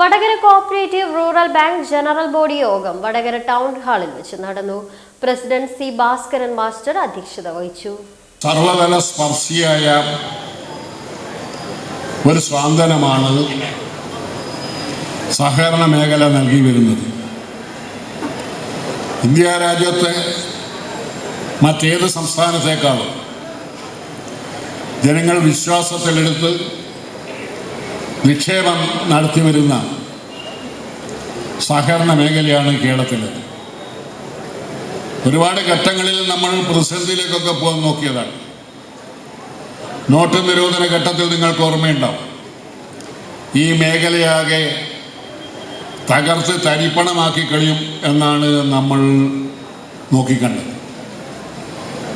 Vadakara cooperative rural bank general body യോഗം Vadakara town ഹാളിൽ വെച്ച് നടന്നു. പ്രസിഡന്റ് സി ഭാസ്കരൻ മാസ്റ്റർ അധ്യക്ഷത വഹിച്ചു. സർവതല സ്പർശിയായ ഒരു സ്വാന്തനമാണ് സഹകരണ മേഖല നൽകി വരുന്നത്. ഇന്ത്യ രാജ്യത്തെ മറ്റേത് സംസ്ഥാനത്തേക്കാളും ജനങ്ങൾ വിശ്വാസത്തിലെടുത്ത് നിക്ഷേപം നടത്തി വരുന്ന സഹകരണ മേഖലയാണ് കേരളത്തിൽ ഒരുപാട് ഘട്ടങ്ങളിൽ നമ്മൾ പ്രതിസന്ധിയിലേക്കൊക്കെ പോകാൻ നോക്കിയതാണ്. നോട്ട് നിരോധന ഘട്ടത്തിൽ നിങ്ങൾക്ക് ഓർമ്മയുണ്ടാവും. ഈ മേഖലയാകെ തകർത്ത് തരിപ്പണമാക്കി കഴിയും എന്നാണ് നമ്മൾ നോക്കിക്കണ്ടത്.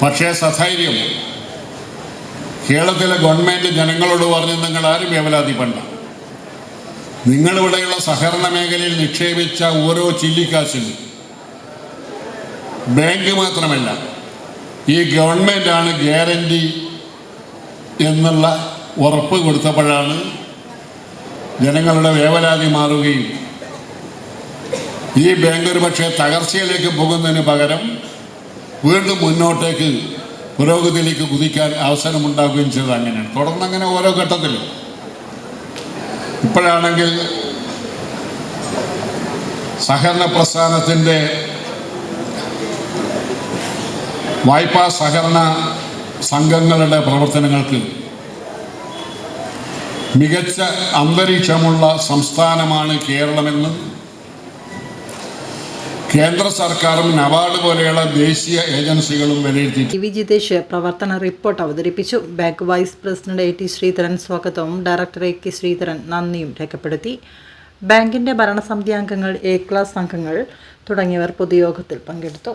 പക്ഷേ സധൈര്യം കേരളത്തിലെ ഗവൺമെന്റ് ജനങ്ങളോട് പറഞ്ഞ് നിങ്ങൾ ആരും വേവലാതിപ്പണ്ട നിങ്ങളിവിടെയുള്ള സഹകരണ മേഖലയിൽ നിക്ഷേപിച്ച ഓരോ ചില്ലിക്കാശിനും ബാങ്ക് മാത്രമല്ല ഈ ഗവൺമെന്റാണ് ഗ്യാരണ്ടി എന്നുള്ള ഉറപ്പ് കൊടുത്തപ്പോഴാണ് ജനങ്ങളുടെ വേവലാതി മാറുകയും ഈ ബാങ്ക് ഒരു പക്ഷേ തകർച്ചയിലേക്ക് പോകുന്നതിന് പകരം വീണ്ടും മുന്നോട്ടേക്ക് പുരോഗതിയിലേക്ക് കുതിക്കാൻ അവസരമുണ്ടാക്കുകയും ചെയ്തത് അങ്ങനെയാണ്. തുടർന്ന് അങ്ങനെ ഓരോ ഘട്ടത്തിലും ഇപ്പോഴാണെങ്കിൽ സഹകരണ പ്രസ്ഥാനത്തിന്റെ വായ്പാ സഹകരണ സംഘങ്ങളുടെ പ്രവർത്തനങ്ങൾക്ക് മികച്ച അന്തരീക്ഷമുള്ള സംസ്ഥാനമാണ് കേരളമെന്ന് കേന്ദ്ര സർക്കാരും നവാർഡ് പോലെയുള്ള ദേശീയ ഏജൻസികളും വിലയിരുത്തി ടി വി ജിതേഷ് പ്രവർത്തന റിപ്പോർട്ട് അവതരിപ്പിച്ചു. Bank vice president A T Sreedharan സ്വാഗതവും ഡയറക്ടർ എ കെ ശ്രീധരൻ നന്ദിയും രേഖപ്പെടുത്തി. ബാങ്കിന്റെ ഭരണസമിതി അംഗങ്ങൾ എ ക്ലാസ് അംഗങ്ങൾ തുടങ്ങിയവർ പൊതുയോഗത്തിൽ പങ്കെടുത്തു.